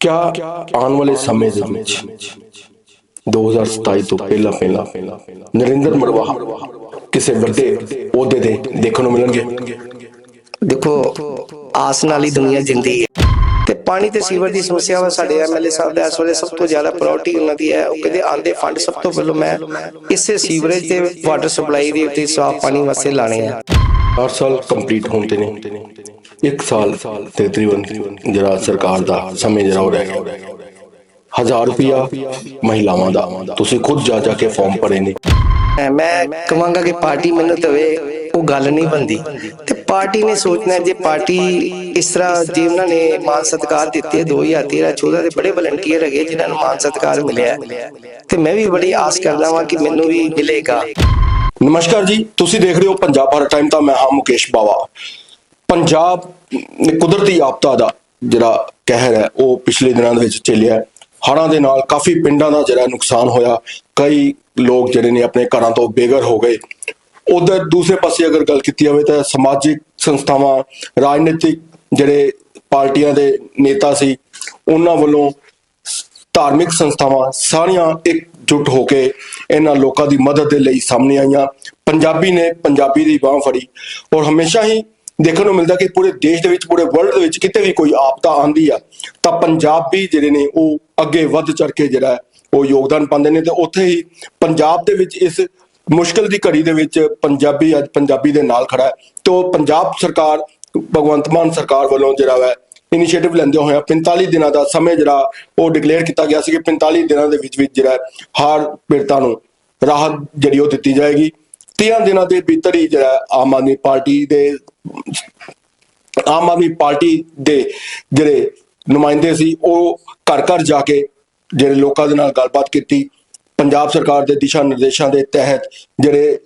ਕਿਆ ਆਉਣ ਵਾਲੇ ਸਮੇਂ ਦੇ ਵਿੱਚ 2027 ਤੋਂ ਪਹਿਲਾਂ ਪਹਿਲਾਂ ਨਰਿੰਦਰ ਮਰਵਾਹਾ ਕਿਸੇ ਵੱਡੇ ਅਹੁਦੇ ਤੇ ਦੇਖਣ ਨੂੰ ਮਿਲਣਗੇ? ਦੇਖੋ ਆਸ ਨਾਲ ਹੀ ਦੁਨੀਆ ਜਿੰਦੀ ਹੈ। ਤੇ ਪਾਣੀ ਤੇ ਸੀਵਰ ਦੀ ਸਮੱਸਿਆ ਵਾ ਸਾਡੇ ਐਮਐਲਏ ਸਾਹਿਬ ਦਾ। ਇਸ ਵੇਲੇ ਸਭ ਤੋਂ ਜ਼ਿਆਦਾ ਪ੍ਰਾਇੋਰਟੀ ਉਹਨਾਂ ਦੀ ਹੈ। ਉਹ ਕਹਿੰਦੇ ਆਂਦੇ ਫੰਡ ਸਭ ਤੋਂ ਪਹਿਲਾਂ ਮੈਂ ਇਸੇ ਸੀਵਰੇਜ ਤੇ ਵਾਟਰ ਸਪਲਾਈ ਦੇ ਉੱਤੇ ਸਾਫ਼ ਪਾਣੀ ਵਾਸਤੇ ਲਾਣੇ ਆ। 8 ਸਾਲ ਕੰਪਲੀਟ ਤੇ ਨੇ। ਇੱਕ ਸਾਲ ਤੇ ਤਕਰੀਬਨ ਜਿਹੜਾ ਸਰਕਾਰ ਦਾ ਸਮੇਂ ਉਹ ਰਹਿ ਗਿਆ। 1000 ਰੁਪਿਆ ਮਹਿਲਾਵਾਂ ਦਾ। ਤੁਸੀਂ ਖੁਦ ਜਾ ਜਾ ਕੇ ਫਾਰਮ ਭਰੇ ਨੇ। ਮੈਂ ਕਹਾਂਗਾ ਕਿ ਪਾਰਟੀ ਮੈਨੂੰ ਦਵੇ ਉਹ ਗੱਲ ਨਹੀਂ ਬੰਦੀ ਤੇ ਪਾਰਟੀ ਨੇ ਸੋਚਣਾ ਜੇ ਪਾਰਟੀ ਇਸ ਤਰ੍ਹਾਂ ਜੇ ਉਹਨਾਂ ਨੇ ਮਾਨ ਸਤਿਕਾਰ ਦਿੱਤੇ ਹੈ 2013 14 ਦੇ ਬੜੇ ਵਲੰਟੀਅਰ ਹੈਗੇ ਜਿਨ੍ਹਾਂ ਨੂੰ ਮਾਨ ਸਤਿਕਾਰ ਮਿਲਿਆ ਤੇ ਮੈਂ ਵੀ ਬੜੀ ਆਸ ਕਰਦਾ ਹਾਂ ਕਿ ਮੈਨੂੰ ਵੀ ਮਿਲੇਗਾ। ਨਮਸਕਾਰ ਜੀ ਤੁਸੀਂ ਦੇਖ ਰਹੇ ਹੋ ਪੰਜਾਬ ਭਾਰਤ ਟਾਈਮ ਤਾਂ ਮੈਂ ਹਾਂ ਮੁਕੇਸ਼ ਬਾਵਾ। ਪੰਜਾਬ ਨੇ ਕੁਦਰਤੀ ਆਪਦਾ ਦਾ ਜਿਹੜਾ ਕਹਿਰ ਹੈ, ਉਹ ਪਿਛਲੇ ਦਿਨਾਂ ਦੇ ਵਿੱਚ ਚੱਲਿਆ ਹੈ। ਹੜ੍ਹਾਂ ਦੇ ਨਾਲ ਕਾਫੀ ਪਿੰਡਾਂ ਦਾ ਜਿਹੜਾ ਨੁਕਸਾਨ ਹੋਇਆ। ਕਈ ਲੋਕ ਜਿਹੜੇ ਨੇ ਆਪਣੇ ਘਰਾਂ ਤੋਂ ਬੇਘਰ ਹੋ ਗਏ। ਉਧਰ ਦੂਸਰੇ ਪਾਸੇ ਅਗਰ ਗੱਲ ਕੀਤੀ ਜਾਵੇ ਤਾਂ ਸਮਾਜਿਕ ਸੰਸਥਾਵਾਂ, ਰਾਜਨੀਤਿਕ ਜਿਹੜੇ ਪਾਰਟੀਆਂ ਦੇ ਨੇਤਾ ਸੀ, ਉਹਨਾਂ ਵੱਲੋਂ ਧਾਰਮਿਕ ਸੰਸਥਾਵਾਂ ਸਾਰੀਆਂ ਇਕਜੁੱਟ ਹੋ ਕੇ ਇਹਨਾਂ ਲੋਕਾਂ ਦੀ ਮਦਦ ਦੇ ਲਈ ਸਾਹਮਣੇ ਆਈਆਂ। ਪੰਜਾਬੀ ਨੇ ਪੰਜਾਬੀ ਦੀ ਬਾਹ ਫੜੀ ਔਰ ਹਮੇਸ਼ਾ ਹੀ ਦੇਖਣ ਨੂੰ ਮਿਲਦਾ ਕਿ ਪੂਰੇ ਦੇਸ਼ ਦੇ ਵਿੱਚ ਪੂਰੇ ਵਰਲਡ ਦੇ ਵਿੱਚ ਕਿਤੇ ਵੀ ਕੋਈ ਆਪਦਾ ਆਂਦੀ ਆ ਤਾਂ ਪੰਜਾਬੀ ਜਿਹੜੇ ਨੇ ਉਹ ਅੱਗੇ ਵੱਧ ਚੜ ਕੇ ਜਿਹੜਾ ਹੈ, ਉਹ ਯੋਗਦਾਨ ਪਾਉਂਦੇ ਨੇ ਤੇ ਉੱਥੇ ਹੀ ਪੰਜਾਬ ਦੇ ਵਿੱਚ ਇਸ ਮੁਸ਼ਕਲ ਦੀ ਘੜੀ ਦੇ ਵਿੱਚ ਪੰਜਾਬੀ ਅੱਜ ਪੰਜਾਬੀ ਦੇ ਨਾਲ ਖੜਾ ਹੈ। ਤੋਂ ਪੰਜਾਬ ਸਰਕਾਰ ਭਗਵੰਤ ਮਾਨ ਸਰਕਾਰ ਵੱਲੋਂ ਜਿਹੜਾ ਹੈ ਇਨੀਸ਼ੀਏਟਿਵ ਲੈਂਦੇ ਹੋਏ 45 ਦਿਨਾਂ ਦਾ ਸਮੇਂ ਜਿਹੜਾ ਉਹ ਡਿਕਲੇਅਰ ਕੀਤਾ ਗਿਆ ਸੀ ਕਿ 45 ਦਿਨਾਂ ਦੇ ਵਿੱਚ ਵਿੱਚ ਜਿਹੜਾ ਹਰ ਪੀੜਤਾਂ ਨੂੰ ਰਾਹਤ ਜਿਹੜੀ ਉਹ ਦਿੱਤੀ ਜਾਏਗੀ। 30 ਦਿਨਾਂ ਦੇ ਭੀਤਰ ਹੀ ਜਿਹੜਾ ਆਮ ਆਦਮੀ ਪਾਰਟੀ ਦੇ, ਆਮ ਆਦਮੀ ਪਾਰਟੀ ਦੇ ਜਿਹੜੇ ਨੁਮਾਇੰਦੇ ਸੀ, ਉਹ ਘਰ ਘਰ ਜਾ ਕੇ ਜਿਹੜੇ ਲੋਕਾਂ ਦੇ ਨਾਲ ਗੱਲਬਾਤ ਕੀਤੀ। ਪੰਜਾਬ ਸਰਕਾਰ ਦੇ ਦਿਸ਼ਾ ਨਿਰਦੇਸ਼ਾਂ ਦੇ ਤਹਿਤ ਜਿਹੜੇ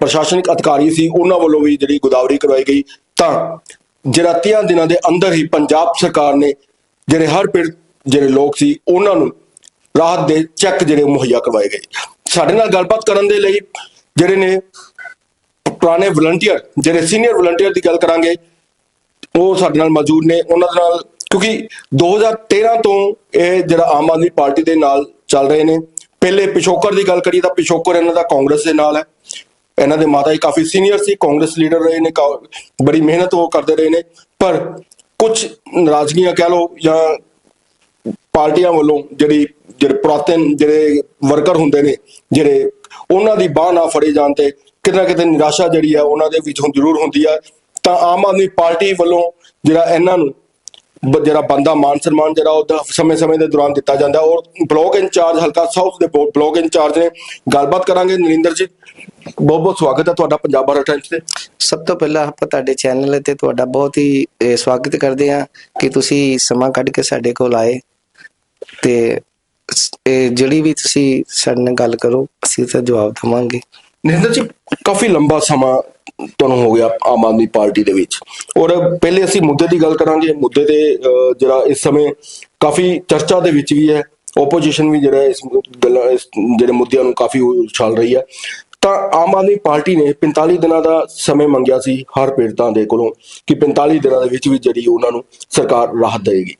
ਪ੍ਰਸ਼ਾਸਨਿਕ ਅਧਿਕਾਰੀ ਸੀ, ਉਹਨਾਂ ਵੱਲੋਂ ਵੀ ਜਿਹੜੀ ਗੋਦਾਵਰੀ ਕਰਵਾਈ ਗਈ। ਤਾਂ ਜਿਹੜਾ 30 ਦਿਨਾਂ ਦੇ ਅੰਦਰ ਹੀ ਪੰਜਾਬ ਸਰਕਾਰ ਨੇ ਜਿਹੜੇ ਹਰ ਪਿੰਡ ਜਿਹੜੇ ਲੋਕ ਸੀ, ਉਹਨਾਂ ਨੂੰ ਰਾਹਤ ਦੇ ਚੈੱਕ ਜਿਹੜੇ ਮੁਹੱਈਆ ਕਰਵਾਏ ਗਏ। ਸਾਡੇ ਨਾਲ ਗੱਲਬਾਤ ਕਰਨ ਦੇ ਲਈ ਜਿਹੜੇ ਨੇ ਪੁਰਾਣੇ ਵਲੰਟੀਅਰ ਜਿਹੜੇ ਸੀਨੀਅਰ ਵਲੰਟੀਅਰ ਦੀ ਗੱਲ ਕਰਾਂਗੇ, ਉਹ ਸਾਡੇ ਨਾਲ ਮੌਜੂਦ ਨੇ। ਉਹਨਾਂ ਦੇ ਨਾਲ, ਕਿਉਂਕਿ 2013 ਤੋਂ ਇਹ ਜਿਹੜਾ ਆਮ ਆਦਮੀ ਪਾਰਟੀ ਦੇ ਨਾਲ ਚੱਲ ਰਹੇ ਨੇ। ਪਹਿਲੇ ਪਿਛੋਕਰ ਦੀ ਗੱਲ ਕਰੀਏ ਤਾਂ ਪਿਛੋਕਰ ਇਹਨਾਂ ਦਾ ਕਾਂਗਰਸ ਦੇ ਨਾਲ ਹੈ। ਇਹਨਾਂ ਦੇ ਮਾਤਾ ਜੀ ਕਾਫੀ ਸੀਨੀਅਰ ਸੀ, ਕਾਂਗਰਸ ਲੀਡਰ ਰਹੇ ਨੇ, ਕਾ- ਬੜੀ ਮਿਹਨਤ ਉਹ ਕਰਦੇ ਰਹੇ ਨੇ। ਪਰ ਕੁਝ ਨਾਰਾਜ਼ਗੀਆਂ ਕਹਿ ਲਓ ਜਾਂ ਪਾਰਟੀਆਂ ਵੱਲੋਂ ਜਿਹੜੀ ਜਿਹੜੇ ਪੁਰਾਤਨ ਜਿਹੜੇ ਵਰਕਰ ਹੁੰਦੇ ਨੇ, ਜਿਹੜੇ ਉਹਨਾਂ ਦੀ ਬਾਹ ਨਾ ਫੜੇ ਜਾਣ ਤੇ ਕਿਤੇ ਨਾ ਕਿਤੇ ਨਿਰਾਸ਼ਾ ਜਿਹੜੀ ਆ ਉਹਨਾਂ ਦੇ ਵਿੱਚ ਹੁਣ ਜ਼ਰੂਰ ਹੁੰਦੀ ਆ। ਤਾਂ ਆਮ ਆਦਮੀ ਪਾਰਟੀ ਵੱਲੋਂ ਜਿਹੜਾ ਇਹਨਾਂ ਨੂੰ ਜਿਹੜਾ ਬੰਦਾ ਮਾਨ ਸਨਮਾਨ ਜਿਹੜਾ ਉਹ ਸਮੇਂ-ਸਮੇਂ ਦੇ ਦੌਰਾਨ ਦਿੱਤਾ ਜਾਂਦਾ। ਔਰ ਬਲਾਕ ਇੰਚਾਰਜ, ਹਲਕਾ ਸਾਊਥ ਦੇ ਬੋ- ਬਲਾਕ ਇੰਚਾਰਜ ਨੇ ਗੱਲਬਾਤ ਕਰਾਂਗੇ। ਨਰਿੰਦਰ ਜੀ ਬਹੁਤ ਬਹੁਤ ਸਵਾਗਤ ਹੈ ਤੁਹਾਡਾ ਪੰਜਾਬ ਭਾਰਤ ਟਾਈਮਸ ਤੇ। ਸਭ ਤੋਂ ਪਹਿਲਾਂ ਆਪਾਂ ਤੁਹਾਡੇ ਚੈਨਲ ਤੇ ਤੁਹਾਡਾ ਬਹੁਤ ਹੀ ਸਵਾਗਤ ਕਰਦੇ ਹਾਂ ਕਿ ਤੁਸੀਂ ਸਮਾਂ ਕੱਢ ਕੇ ਸਾਡੇ ਕੋਲ ਆਏ। ਤੇ ਇਹ ਜਿਹੜੀ ਵੀ ਤੁਸੀਂ ਸਾਡੇ ਨਾਲ ਗੱਲ ਕਰੋ, ਅਸੀਂ ਤਾਂ ਜਵਾਬ ਦੇਵਾਂਗੇ। ਨਰਿੰਦਰ ਜੀ, ਕਾਫੀ ਲੰਬਾ ਸਮਾਂ ਤੁਹਾਨੂੰ ਹੋ ਗਿਆ ਆਮ ਆਦਮੀ ਪਾਰਟੀ ਦੇ ਵਿੱਚ। ਔਰ ਪਹਿਲੇ ਅਸੀਂ ਮੁੱਦੇ ਦੀ ਗੱਲ ਕਰਾਂਗੇ। ਮੁੱਦੇ ਦੇ ਜਿਹੜਾ ਇਸ ਸਮੇਂ ਕਾਫੀ ਚਰਚਾ ਦੇ ਵਿੱਚ ਵੀ ਹੈ। ਆਪੋਜੀਸ਼ਨ ਵੀ ਜਿਹੜਾ ਇਸ ਗੱਲਾਂ, ਇਸ ਜਿਹੜੇ ਮੁੱਦਿਆਂ ਨੂੰ ਕਾਫੀ ਉਛਾਲ ਰਹੀ ਹੈ। ਤਾਂ ਆਮ ਆਦਮੀ ਪਾਰਟੀ ਨੇ 45 ਦਿਨਾਂ ਦਾ ਸਮੇਂ ਮੰਗਿਆ ਸੀ ਹਰ ਪੀੜਤਾਂ ਦੇ ਕੋਲੋਂ ਕਿ 45 ਦਿਨਾਂ ਦੇ ਵਿੱਚ ਵੀ ਜਿਹੜੀ ਉਹਨਾਂ ਨੂੰ ਸਰਕਾਰ ਰਾਹਤ ਦੇਵੇਗੀ।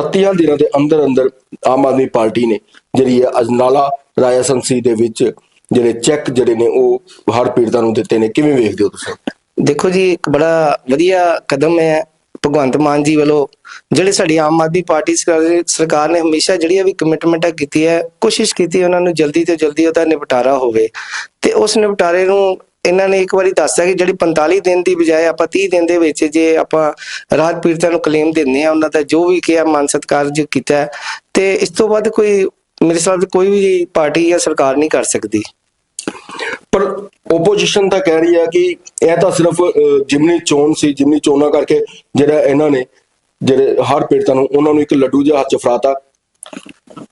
31 ਦਿਨਾਂ ਦੇ ਅੰਦਰ ਅੰਦਰ ਆਮ ਆਦਮੀ ਪਾਰਟੀ ਨੇ ਜਿਹੜੀ ਹੈ ਅਜਨਾਲਾ ਰਾਇਸੰਸੀ ਦੇ ਵਿੱਚ ਜਿਹੜੇ ਚੈੱਕ ਜਿਹੜੇ ਨੇ ਉਹ ਹਰ ਪੀੜਤਾਂ ਨੂੰ ਦਿੱਤੇ ਨੇ। ਕਿਵੇਂ ਵੇਖਦੇ ਹੋ ਤੁਸੀਂ? ਦੇਖੋ ਜੀ, ਇੱਕ ਬੜਾ ਵਧੀਆ ਕਦਮ ਹੈ। ਭਗਵੰਤ ਮਾਨ ਜੀ ਵੱਲੋਂ ਜਿਹੜੇ ਸਾਡੀ ਆਮ ਆਦਮੀ ਪਾਰਟੀ ਸਰਕਾਰ ਨੇ ਹਮੇਸ਼ਾ ਜਿਹੜੀਆਂ ਵੀ ਕਮਿਟਮੈਂਟਾਂ ਕੀਤੀ ਹੈ, ਕੋਸ਼ਿਸ਼ ਕੀਤੀ ਉਹਨਾਂ ਨੂੰ ਜਲਦੀ ਤੋਂ ਜਲਦੀ ਉਹਦਾ ਨਿਪਟਾਰਾ ਹੋਵੇ। ਤੇ ਉਸ ਨਿਪਟਾਰੇ ਨੂੰ ਇਹਨਾਂ ਨੇ ਇੱਕ ਵਾਰੀ ਦੱਸਿਆ ਕਿ ਜਿਹੜੀ 45 ਦਿਨ ਦੀ ਬਜਾਏ ਆਪਾਂ 30 ਦਿਨ ਦੇ ਵਿੱਚ ਜੇ ਆਪਾਂ ਰਾਹਤ ਪੀੜਤਾਂ ਨੂੰ ਕਲੇਮ ਦਿੰਦੇ ਆ ਉਹਨਾਂ ਦਾ ਜੋ ਵੀ ਕਿਹਾ ਮਾਨ ਸਤਕਾਰ ਜੋ ਕੀਤਾ ਤੇ ਇਸ ਤੋਂ ਬਾਅਦ ਕੋਈ ਮੇਰੇ ਹਿਸਾਬ ਕੋਈ ਵੀ ਪਾਰਟੀ ਜਾਂ ਸਰਕਾਰ ਨਹੀਂ ਕਰ ਸਕਦੀ। ਪਰ ਆਪੋਜੀਸ਼ਨ ਤਾਂ ਕਹਿ ਰਹੀ ਹੈ ਕਿ ਇਹ ਤਾਂ ਸਿਰਫ ਜਿਮਨੀ ਚੋਣ ਸੀ ਜਿਮਨੀ ਚੋਣਾਂ ਕਰਕੇ ਜਿਹੜਾ ਇਹਨਾਂ ਨੇ ਜਿਹੜੇ ਹਰ ਪੀੜਤਾਂ ਨੂੰ ਉਹਨਾਂ ਨੂੰ ਇੱਕ ਲੱਡੂ ਜਿਹਾ ਹੱਥ ਚ ਫੜਾਤਾ।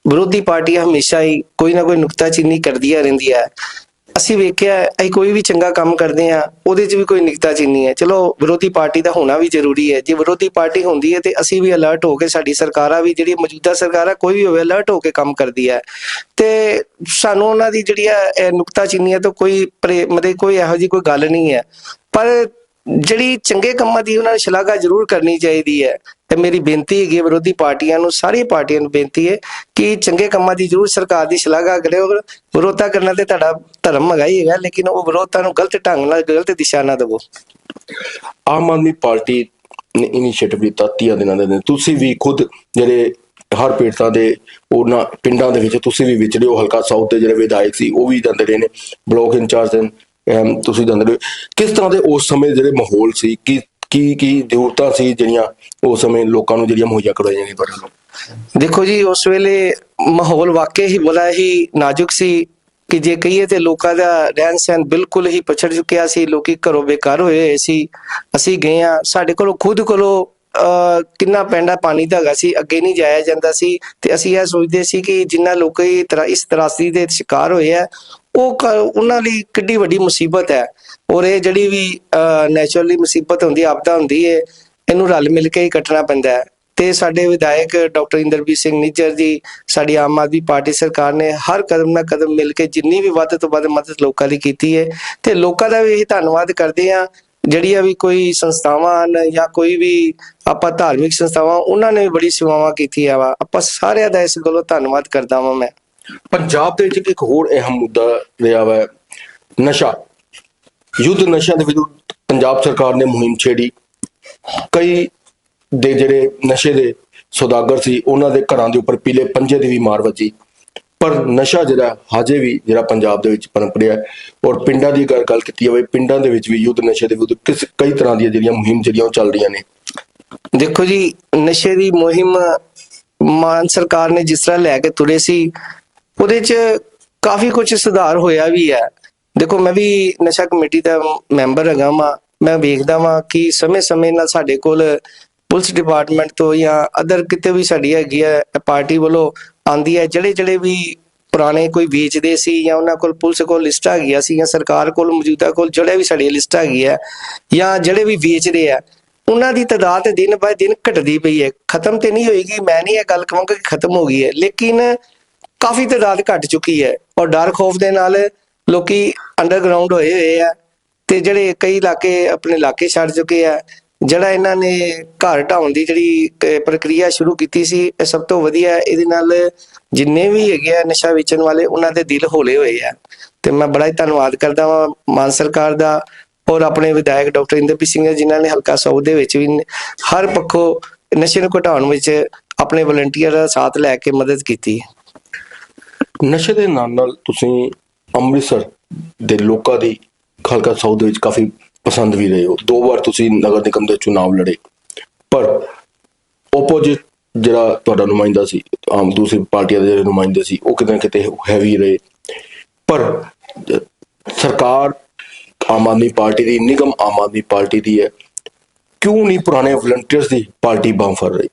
ਵਿਰੋਧੀ ਪਾਰਟੀਆਂ ਹਮੇਸ਼ਾ ਹੀ ਕੋਈ ਨਾ ਕੋਈ ਨੁਕਤਾਚੀਨੀ ਕਰਦੀਆਂ ਰਹਿੰਦੀਆਂ ਅਸੀਂ ਵੇਖਿਆ ਅਸੀਂ ਕੋਈ ਵੀ ਚੰਗਾ ਕੰਮ ਕਰਦੇ ਆ ਉਹਦੇ 'ਚ ਵੀ ਕੋਈ ਨੁਕਤਾਚੀਨੀ ਹੈ। ਚਲੋ, ਵਿਰੋਧੀ ਪਾਰਟੀ ਦਾ ਹੋਣਾ ਵੀ ਜ਼ਰੂਰੀ ਹੈ। ਜੇ ਵਿਰੋਧੀ ਪਾਰਟੀ ਹੁੰਦੀ ਹੈ ਤੇ ਅਸੀਂ ਵੀ ਅਲਰਟ ਹੋ ਕੇ ਸਾਡੀ ਸਰਕਾਰਾਂ ਵੀ, ਜਿਹੜੀ ਮੌਜੂਦਾ ਸਰਕਾਰ ਹੈ, ਕੋਈ ਵੀ ਹੋਵੇ ਅਲਰਟ ਹੋ ਕੇ ਕੰਮ ਕਰਦੀ ਹੈ। ਤੇ ਸਾਨੂੰ ਉਹਨਾਂ ਦੀ ਜਿਹੜੀ ਹੈ ਨੁਕਤਾਚੀਨੀਆਂ ਤੋਂ ਕੋਈ ਪਰੇ- ਮਤਲਬ ਕੋਈ ਇਹੋ ਜਿਹੀ ਕੋਈ ਗੱਲ ਨਹੀਂ ਹੈ। ਪਰ ਜਿਹੜੀ ਚੰਗੇ ਕੰਮਾਂ ਦੀ ਉਹਨਾਂ ਨੂੰ ਸ਼ਲਾਘਾ ਜ਼ਰੂਰ ਕਰਨੀ ਚਾਹੀਦੀ ਹੈ। ਇਹ ਮੇਰੀ ਬੇਨਤੀ ਹੈਗੀ ਹੈ ਵਿਰੋਧੀ ਪਾਰਟੀਆਂ ਨੂੰ ਸਾਰੀ ਪਾਰਟੀਆਂ ਨੂੰ ਬੇਨਤੀ ਹੈ ਕਿ ਚੰਗੇ ਕੰਮਾਂ ਦੀ ਜ਼ਰੂਰ ਸਰਕਾਰ ਦੀ ਸ਼ਲਾਘਾ ਕਰਿਓ। ਵਿਰੋਧਤਾ ਕਰਨਾ ਤੇ ਤੁਹਾਡਾ ਧਰਮ ਹੈਗਾ ਹੀ ਹੈਗਾ, ਲੇਕਿਨ ਉਹ ਵਿਰੋਧਤਾ ਨੂੰ ਗਲਤ ਢੰਗ ਨਾਲ, ਗਲਤ ਦਿਸ਼ਾ ਨਾ ਦੇਵੋ। ਆਮ ਆਦਮੀ ਪਾਰਟੀ ਨੇ ਇਨੀਸ਼ੀਏਟਿਵ ਲਿੱਤਾ 30 ਦਿਨਾਂ ਦੇ ਦਿਨ। ਤੁਸੀਂ ਵੀ ਖੁਦ ਜਿਹੜੇ ਹਰ ਪੀੜਤਾਂ ਦੇ ਉਹਨਾਂ ਪਿੰਡਾਂ ਦੇ ਵਿੱਚ ਤੁਸੀਂ ਵੀ ਵਿਚੜੇ ਹੋ, ਹਲਕਾ ਸਾਊਥ ਦੇ ਜਿਹੜੇ ਵਿਧਾਇਕ ਸੀ, ਉਹ ਵੀ ਜਾਂਦੇ ਰਹੇ ਨੇ। ਬਲਾਕ ਇੰਚਾਰਜ ਦੇ ਤੁਸੀਂ ਜਾਂਦੇ ਰਹੇ ਕਿਸ ਤਰ੍ਹਾਂ ਦੇ ਉਸ ਸਮੇਂ ਜਿਹੜੇ ਮਾਹੌਲ ਸੀ, ਕੀ ਕੀ ਕੀ ਜ਼ਰੂਰਤਾਂ ਸੀ ਜਿਹੜੀਆਂ ਉਸ ਸਮੇਂ ਲੋਕਾਂ ਨੂੰ ਜਿਹੜੀਆਂ ਮੁਹੱਈਆ ਕਰਵਾਈਆਂ ਗਈਆਂ ਤੁਹਾਡੇ ਵੱਲੋਂ? ਦੇਖੋ ਜੀ ਉਸ ਵੇਲੇ ਮਾਹੌਲ ਵਾਕਈ ਹੀ ਬੜਾ ਹੀ ਨਾਜ਼ੁਕ ਸੀ ਕਿ ਜੇ ਕਹੀਏ ਤੇ ਲੋਕਾਂ ਦਾ ਰਹਿਣ ਸਹਿਣ ਬਿਲਕੁਲ ਹੀ ਪਛੜ ਚੁੱਕਿਆ ਸੀ ਲੋਕੀ ਘਰੋਂ ਬੇਕਾਰ ਹੋਏ ਹੋਏ ਸੀ। ਅਸੀਂ ਗਏ ਆ ਸਾਡੇ ਕੋਲੋਂ ਖੁਦ ਕੋਲੋਂ ਅਹ, ਕਿੰਨਾ ਪੈਂਡਾ ਪਾਣੀ ਦਾ ਹੈਗਾ ਸੀ ਅੱਗੇ ਨਹੀਂ ਜਾਇਆ ਜਾਂਦਾ ਸੀ। ਤੇ ਅਸੀਂ ਇਹ ਸੋਚਦੇ ਸੀ ਕਿ ਜਿੰਨਾ ਲੋਕ ਇਸ ਤਰਾਸਦੀ ਦੇ ਸ਼ਿਕਾਰ ਹੋਏ ਆ ਉਹ ਕ- ਉਹਨਾਂ ਲਈ ਕਿੱਡੀ ਵੱਡੀ ਮੁਸੀਬਤ ਹੈ। ਔਰ ਇਹ ਜਿਹੜੀ ਵੀ ਨੈਚੁਰਲੀ ਮੁਸੀਬਤ ਹੁੰਦੀ, ਆਪਦਾ ਹੁੰਦੀ ਹੈ ਇਹਨੂੰ ਰਲ ਮਿਲ ਕੇ ਹੀ ਕੱਟਣਾ ਪੈਂਦਾ ਹੈ। ਤੇ ਸਾਡੇ ਵਿਧਾਇਕ ਡਾਕਟਰ ਇੰਦਰਬੀਰ ਸਿੰਘ ਨਿੱਜਰ ਜੀ, ਸਾਡੀ ਆਮ ਆਦਮੀ ਪਾਰਟੀ ਸਰਕਾਰ ਨੇ ਹਰ ਕਦਮ ਨਾਲ ਕਦਮ ਮਿਲ ਕੇ ਜਿੰਨੀ ਵੀ ਵੱਧ ਤੋਂ ਵੱਧ ਮਦਦ ਲੋਕਾਂ ਦੀ ਕੀਤੀ ਹੈ। ਤੇ ਲੋਕਾਂ ਦਾ ਵੀ ਇਹ ਧੰਨਵਾਦ ਕਰਦੇ ਆ ਜਿਹੜੀਆਂ ਵੀ ਕੋਈ ਸੰਸਥਾਵਾਂ ਹਨ ਜਾਂ ਕੋਈ ਵੀ ਆਪਾਂ ਧਾਰਮਿਕ ਸੰਸਥਾਵਾਂ, ਉਹਨਾਂ ਨੇ ਵੀ ਬੜੀ ਸੇਵਾਵਾਂ ਕੀਤੀ ਕੀਤੀਆਂ ਵਾ। ਆਪਾਂ ਸਾਰਿਆਂ ਦਾ ਇਸ ਗੱਲੋਂ ਧੰਨਵਾਦ ਕਰਦਾ ਵਾਂ ਮੈਂ। ਪੰਜਾਬ ਦੇ ਵਿੱਚ ਇੱਕ ਹੋਰ ਅਹਿਮ ਮੁੱਦਾ ਰਿਹਾ ਵਾ ਨਸ਼ਾ। ਯੁੱਧ ਨਸ਼ਿਆਂ ਦੇ ਵਿਰੁੱਧ ਪੰਜਾਬ ਸਰਕਾਰ ਨੇ ਮੁਹਿੰਮ ਛੇੜੀ। ਕਈ ਦੇ ਜਿਹੜੇ ਨਸ਼ੇ ਦੇ ਸੌਦਾਗਰ ਸੀ, ਉਹਨਾਂ ਦੇ ਘਰਾਂ ਦੇ ਉੱਪਰ ਪੀਲੇ ਪੰਜੇ ਦੀ ਵੀ ਮਾਰ ਵੱਜੀ। ਪਰ ਨਸ਼ਾ ਜਿਹੜਾ, ਹਜੇ ਵੀ ਜਿਹੜਾ ਪੰਜਾਬ ਦੇ ਵਿੱਚ ਪਨਪ ਰਿਹਾ ਹੈ, ਔਰ ਪਿੰਡਾਂ ਦੀ ਗੱਲ ਗੱਲ ਕੀਤੀ ਜਾਵੇ, ਪਿੰਡਾਂ ਦੇ ਵਿੱਚ ਵੀ ਯੁੱਧ ਨਸ਼ੇ ਦੇ ਵਿਰੁੱਧ ਕਿਸ ਕਈ ਤਰ੍ਹਾਂ ਦੀਆਂ ਜਿਹੜੀਆਂ ਮੁਹਿੰਮ ਜਿਹੜੀਆਂ ਉਹ ਚੱਲ ਰਹੀਆਂ ਨੇ। ਦੇਖੋ ਜੀ, ਨਸ਼ੇ ਦੀ ਮੁਹਿੰਮ ਮਾਨ ਸਰਕਾਰ ਨੇ ਜਿਸ ਤਰ੍ਹਾਂ ਲੈ ਕੇ ਤੁਰੇ ਸੀ ਉਹਦੇ 'ਚ ਕਾਫੀ ਕੁਝ ਸੁਧਾਰ ਹੋਇਆ ਵੀ ਹੈ। ਦੇਖੋ, ਮੈਂ ਵੀ ਨਸ਼ਾ ਕਮੇਟੀ ਦਾ ਮੈਂਬਰ ਹੈਗਾ ਵਾਂ। ਮੈਂ ਵੇਖਦਾ ਵਾਂ ਕਿ ਸਮੇਂ-ਸਮੇਂ ਨਾਲ ਸਾਡੇ ਕੋਲ ਪੁਲਿਸ ਡਿਪਾਰਟਮੈਂਟ ਤੋਂ ਜਾਂ ਅਦਰ ਕਿਤੇ ਵੀ ਸਾਡੀ ਹੈਗੀ ਹੈ, ਪਾਰਟੀ ਵੱਲੋਂ ਆਂਦੀ ਹੈ। ਜਿਹੜੇ ਜਿਹੜੇ ਵੀ ਪੁਰਾਣੇ ਕੋਈ ਵੇਚਦੇ ਸੀ ਜਾਂ ਉਹਨਾਂ ਕੋਲ ਪੁਲਿਸ ਕੋਲ ਲਿਸਟਾਂ ਹੈਗੀਆਂ ਸੀ ਜਾਂ ਸਰਕਾਰ ਕੋਲ ਮੌਜੂਦਾ ਕੋਲ ਜਿਹੜੇ ਵੀ ਸਾਡੀ ਲਿਸਟ ਹੈਗੀ ਹੈ ਜਾਂ ਜਿਹੜੇ ਵੀ ਵੇਚਦੇ ਆ, ਉਹਨਾਂ ਦੀ ਤਾਦਾਦ ਦਿਨ ਬਾਏ ਦਿਨ ਘਟਦੀ ਪਈ ਹੈ। ਖਤਮ ਤੇ ਨਹੀਂ ਹੋਏਗੀ। ਮੈਂ ਨਹੀਂ ਇਹ ਗੱਲ ਕਹਾਂਗਾ ਕਿ ਖਤਮ ਹੋ ਗਈ ਹੈ। ਲੇਕਿਨ ਕਾਫੀ ਤਾਦਾਦ ਘਟ ਚੁੱਕੀ ਹੈ ਔਰ ਡਰ ਖੋਫ ਦੇ ਨਾਲ ਲੋਕੀ ਅੰਡਰਗਰਾਉਂਡ ਹੋਏ ਹੋਏ ਆ ਤੇ ਜਿਹੜੇ ਕਈ ਇਲਾਕੇ ਆਪਣੇ ਇਲਾਕੇ ਛੱਡ ਚੁੱਕੇ ਆ ਜਿਹੜਾ ਇਹਨਾਂ ਨੇ ਘਰ ਢਾਉਣ ਦੀ ਜਿਹੜੀ ਪ੍ਰਕਿਰਿਆ ਸ਼ੁਰੂ ਕੀਤੀ ਸੀ ਇਹ ਸਭ ਤੋਂ ਵਧੀਆ ਇਹਦੇ ਨਾਲ ਜਿੰਨੇ ਵੀ ਹੈਗੇ ਆ ਨਸ਼ਾ ਵੇਚਣ ਵਾਲੇ ਉਹਨਾਂ ਦੇ ਦਿਲ ਹੌਲੇ ਹੋਏ ਆ। ਤੇ ਮੈਂ ਬੜਾ ਹੀ ਧੰਨਵਾਦ ਕਰਦਾ ਹਾਂ ਮਾਨ ਸਰਕਾਰ ਦਾ ਔਰ ਆਪਣੇ ਵਿਧਾਇਕ ਡਾਕਟਰ ਇੰਦਰਪ੍ਰੀਤ ਸਿੰਘ ਜੀ, ਜਿਨ੍ਹਾਂ ਨੇ ਹਲਕਾ ਸੌਦ ਦੇ ਵਿੱਚ ਵੀ ਹਰ ਪੱਖੋਂ ਨਸ਼ੇ ਨੂੰ ਘਟਾਉਣ ਵਿੱਚ ਆਪਣੇ ਵਲੰਟੀਅਰ ਦਾ ਸਾਥ ਲੈ ਕੇ ਮਦਦ ਕੀਤੀ। ਨਸ਼ੇ ਦੇ ਨਾਲ ਨਾਲ ਤੁਸੀਂ ਅੰਮ੍ਰਿਤਸਰ ਦੇ ਲੋਕਾਂ ਦੀ ਹਲਕਾ ਸਾਊਥ ਦੇ ਵਿੱਚ ਕਾਫੀ ਪਸੰਦ ਵੀ ਰਹੇ ਹੋ। ਦੋ ਵਾਰ ਤੁਸੀਂ ਨਗਰ ਨਿਗਮ ਦੇ ਚੁਣਾਵ ਲੜੇ। ਪਰ ਆਪੋਜੀਟ ਜਿਹੜਾ ਤੁਹਾਡਾ ਨੁਮਾਇੰਦਾ ਸੀ, ਆਮ ਦੂਸਰੀ ਪਾਰਟੀਆਂ ਦੇ ਜਿਹੜੇ ਨੁਮਾਇੰਦੇ ਸੀ, ਉਹ ਕਿਤੇ ਨਾ ਕਿਤੇ ਹੈਵੀ ਰਹੇ। ਪਰ ਸਰਕਾਰ ਆਮ ਆਦਮੀ ਪਾਰਟੀ ਦੀ, ਨਿਗਮ ਆਮ ਆਦਮੀ ਪਾਰਟੀ ਦੀ ਹੈ। ਕਿਉਂ ਨਹੀਂ ਪੁਰਾਣੇ ਵਲੰਟੀਅਰਸ ਦੀ ਪਾਰਟੀ ਬਾਂਹ ਫੜ ਰਹੀ?